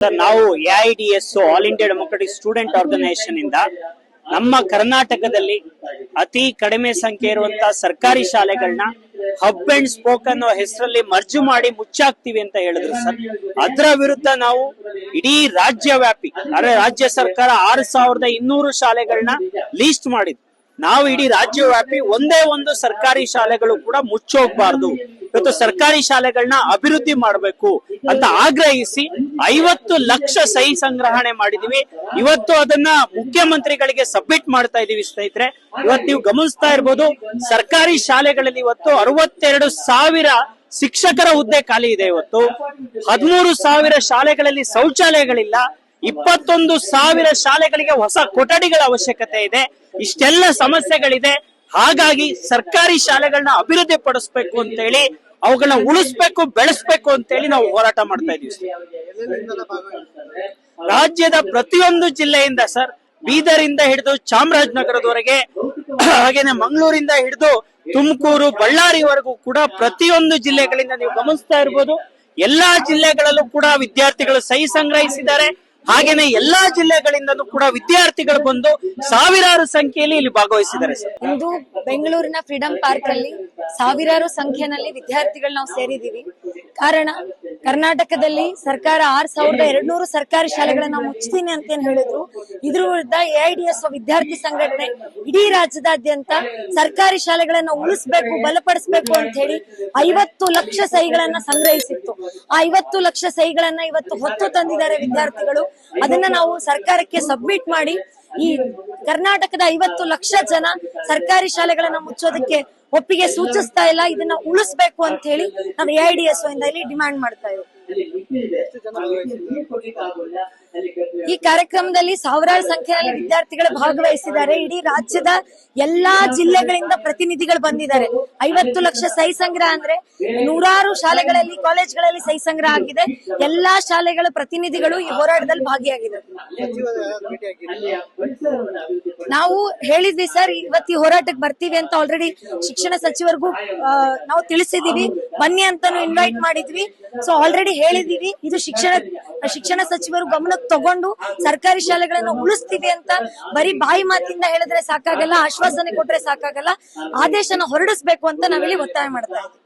ನಾವು AIDS all India democratic student organisation ಇಂದ ನಮ್ಮ ಕರ್ನಾಟಕದಲ್ಲಿ ಅತಿ ಕಡಿಮೆ ಸಂಖ್ಯೆ ಇರುವಂತಹ ಸರ್ಕಾರಿ ಶಾಲೆಗಳನ್ನ ಹಬ್ ಅಂಡ್ ಸ್ಪೋಕ್ ಅನ್ನೋ ಹೆಸರಲ್ಲಿ ಮರ್ಜು ಮಾಡಿ ಮುಚ್ಚಾಕ್ತಿವಿ ಅಂತ ಹೇಳಿದ್ರು ಸರ್. ಅದರ ವಿರುದ್ಧ ನಾವು ಇಡೀ ರಾಜ್ಯ ವ್ಯಾಪಿ ಅಂದ್ರೆ ರಾಜ್ಯ ಸರ್ಕಾರ ಆರು ಸಾವಿರದ ಇನ್ನೂರು ಶಾಲೆಗಳನ್ನ ಲೀಸ್ಟ್ ಮಾಡಿದ್ವಿ. ನಾವು ಇಡೀ ರಾಜ್ಯ ವ್ಯಾಪಿ ಒಂದೇ ಒಂದು ಸರ್ಕಾರಿ ಶಾಲೆಗಳು ಕೂಡ ಮುಚ್ಚೋಗ್ಬಾರ್ದು. ಇವತ್ತು ಸರ್ಕಾರಿ ಶಾಲೆಗಳನ್ನ ಅಭಿವೃದ್ಧಿ ಮಾಡಬೇಕು ಅಂತ ಆಗ್ರಹಿಸಿ ಐವತ್ತು ಲಕ್ಷ ಸಹಿ ಸಂಗ್ರಹಣೆ ಮಾಡಿದೀವಿ. ಇವತ್ತು ಅದನ್ನ ಮುಖ್ಯಮಂತ್ರಿಗಳಿಗೆ ಸಬ್ಮಿಟ್ ಮಾಡ್ತಾ ಇದೀವಿ ಸ್ನೇಹಿತರೆ. ಇವತ್ತು ನೀವು ಗಮನಿಸ್ತಾ ಇರ್ಬೋದು, ಸರ್ಕಾರಿ ಶಾಲೆಗಳಲ್ಲಿ ಇವತ್ತು ಅರವತ್ತೆರಡು ಸಾವಿರ ಶಿಕ್ಷಕರ ಹುದ್ದೆ ಖಾಲಿ ಇದೆ ಇವತ್ತು. ಹದಿಮೂರು ಸಾವಿರ ಶಾಲೆಗಳಲ್ಲಿ ಶೌಚಾಲಯಗಳಿಲ್ಲ. ಇಪ್ಪತ್ತೊಂದು ಸಾವಿರ ಶಾಲೆಗಳಿಗೆ ಹೊಸ ಕೊಠಡಿಗಳ ಅವಶ್ಯಕತೆ ಇದೆ. ಇಷ್ಟೆಲ್ಲ ಸಮಸ್ಯೆಗಳಿದೆ. ಹಾಗಾಗಿ ಸರ್ಕಾರಿ ಶಾಲೆಗಳನ್ನ ಅಭಿವೃದ್ಧಿ ಪಡಿಸ್ಬೇಕು ಅಂತ ಹೇಳಿ ಅವುಗಳನ್ನ ಉಳಿಸ್ಬೇಕು, ಬೆಳೆಸ್ಬೇಕು ಅಂತ ಹೇಳಿ ನಾವು ಹೋರಾಟ ಮಾಡ್ತಾ ಇದೀವಿ. ರಾಜ್ಯದ ಪ್ರತಿಯೊಂದು ಜಿಲ್ಲೆಯಿಂದ ಸರ್, ಬೀದರಿಂದ ಹಿಡಿದು ಚಾಮರಾಜನಗರದವರೆಗೆ, ಹಾಗೇನೆ ಮಂಗಳೂರಿಂದ ಹಿಡಿದು ತುಮಕೂರು, ಬಳ್ಳಾರಿವರೆಗೂ ಕೂಡ ಪ್ರತಿಯೊಂದು ಜಿಲ್ಲೆಗಳಿಂದ ನೀವು ಗಮನಿಸ್ತಾ ಇರ್ಬೋದು. ಎಲ್ಲಾ ಜಿಲ್ಲೆಗಳಲ್ಲೂ ಕೂಡ ವಿದ್ಯಾರ್ಥಿಗಳು ಸಹಿ ಸಂಗ್ರಹಿಸಿದ್ದಾರೆ. ಹಾಗೇನೆ ಎಲ್ಲಾ ಜಿಲ್ಲೆಗಳಿಂದಲೂ ಕೂಡ ವಿದ್ಯಾರ್ಥಿಗಳು ಬಂದು ಸಾವಿರಾರು ಸಂಖ್ಯೆಯಲ್ಲಿ ಇಲ್ಲಿ ಭಾಗವಹಿಸಿದ್ದಾರೆ ಸರ್. ಇಂದು ಬೆಂಗಳೂರಿನ ಫ್ರೀಡಂ ಪಾರ್ಕ್ ಅಲ್ಲಿ ಸಾವಿರಾರು ಸಂಖ್ಯೆನಲ್ಲಿ ವಿದ್ಯಾರ್ಥಿಗಳು ನಾವು ಸೇರಿದೀವಿ ಕಾರಣ, ಕರ್ನಾಟಕದಲ್ಲಿ ಸರ್ಕಾರ ಆರ್ ಸಾವಿರದ ಎರಡ್ನೂರು ಸರ್ಕಾರಿ ಶಾಲೆಗಳನ್ನ ಮುಚ್ತೀನಿ ಅಂತ ಏನ್ ಹೇಳಿದ್ರು ಇದ್ರ ವಿರುದ್ಧ ಎಐಡಿಎಸ್ ವಿದ್ಯಾರ್ಥಿ ಸಂಘಟನೆ ಇಡೀ ರಾಜ್ಯದಾದ್ಯಂತ ಸರ್ಕಾರಿ ಶಾಲೆಗಳನ್ನ ಉಳಿಸ್ಬೇಕು, ಬಲಪಡಿಸ್ಬೇಕು ಅಂತ ಹೇಳಿ ಐವತ್ತು ಲಕ್ಷ ಸಹಿಗಳನ್ನ ಸಂಗ್ರಹಿಸಿತ್ತು. ಆ ಐವತ್ತು ಲಕ್ಷ ಸಹಿಗಳನ್ನ ಇವತ್ತು ಹೊತ್ತು ತಂದಿದ್ದಾರೆ ವಿದ್ಯಾರ್ಥಿಗಳು. ಅದನ್ನ ನಾವು ಸರ್ಕಾರಕ್ಕೆ ಸಬ್ಮಿಟ್ ಮಾಡಿ ಈ ಕರ್ನಾಟಕದ ಐವತ್ತು ಲಕ್ಷ ಜನ ಸರ್ಕಾರಿ ಶಾಲೆಗಳನ್ನ ಮುಚ್ಚೋದಕ್ಕೆ ಒಪ್ಪಿಗೆ ಸೂಚಿಸ್ತಾ ಇಲ್ಲ ಇದನ್ನ ಉಳಿಸ್ಬೇಕು ಅಂತ ಹೇಳಿ ನಾವು ಎಐಡಿಎಸ್ ಇಂದ ಇಲ್ಲಿ ಡಿಮ್ಯಾಂಡ್ ಮಾಡ್ತಾ ಇದ್ದೀವಿ ಈ ಕಾರ್ಯಕ್ರಮದಲ್ಲಿ ಸಾವಿರಾರು ಸಂಖ್ಯೆಯಲ್ಲಿ ವಿದ್ಯಾರ್ಥಿಗಳು ಭಾಗವಹಿಸಿದ್ದಾರೆ. ಇಡೀ ರಾಜ್ಯದ ಎಲ್ಲಾ ಜಿಲ್ಲೆಗಳಿಂದ ಪ್ರತಿನಿಧಿಗಳು ಬಂದಿದ್ದಾರೆ. ಐವತ್ತು ಲಕ್ಷ ಸಹಿ ಸಂಗ್ರಹ ಅಂದ್ರೆ ನೂರಾರು ಶಾಲೆಗಳಲ್ಲಿ ಕಾಲೇಜ್ಗಳಲ್ಲಿ ಸಹಿ ಸಂಗ್ರಹ ಆಗಿದೆ. ಎಲ್ಲಾ ಶಾಲೆಗಳ ಪ್ರತಿನಿಧಿಗಳು ಈ ಹೋರಾಟದಲ್ಲಿ ಭಾಗಿಯಾಗಿದ್ದಾರೆ. ನಾವು ಹೇಳಿದ್ವಿ ಸರ್ ಇವತ್ತು ಈ ಹೋರಾಟಕ್ಕೆ ಬರ್ತೀವಿ ಅಂತ ಆಲ್ರೆಡಿ ಶಿಕ್ಷಣ ಸಚಿವರಿಗೂ ನಾವು ತಿಳಿಸಿದೀವಿ ಬನ್ನಿ ಅಂತಾನು ಇನ್ವೈಟ್ ಮಾಡಿದ್ವಿ. ಸೊ ಆಲ್ರೆಡಿ ಹೇಳಿದೀವಿ, ಇದು ಶಿಕ್ಷಣ ಶಿಕ್ಷಣ ಸಚಿವರು ಗಮನಕ್ಕೆ ತಗೊಂಡು ಸರ್ಕಾರಿ ಶಾಲೆಗಳನ್ನು ಉಳಿಸ್ತೀವಿ ಅಂತ ಬರೀ ಬಾಯಿ ಮಾತಿಂದ ಹೇಳಿದ್ರೆ ಸಾಕಾಗಲ್ಲ, ಆಶ್ವಾಸನೆ ಕೊಟ್ರೆ ಸಾಕಾಗಲ್ಲ, ಆದೇಶನ ಹೊರಡಿಸ್ಬೇಕು ಅಂತ ನಾವಿಲ್ಲಿ ಒತ್ತಾಯ ಮಾಡ್ತಾ ಇದ್ದೀವಿ.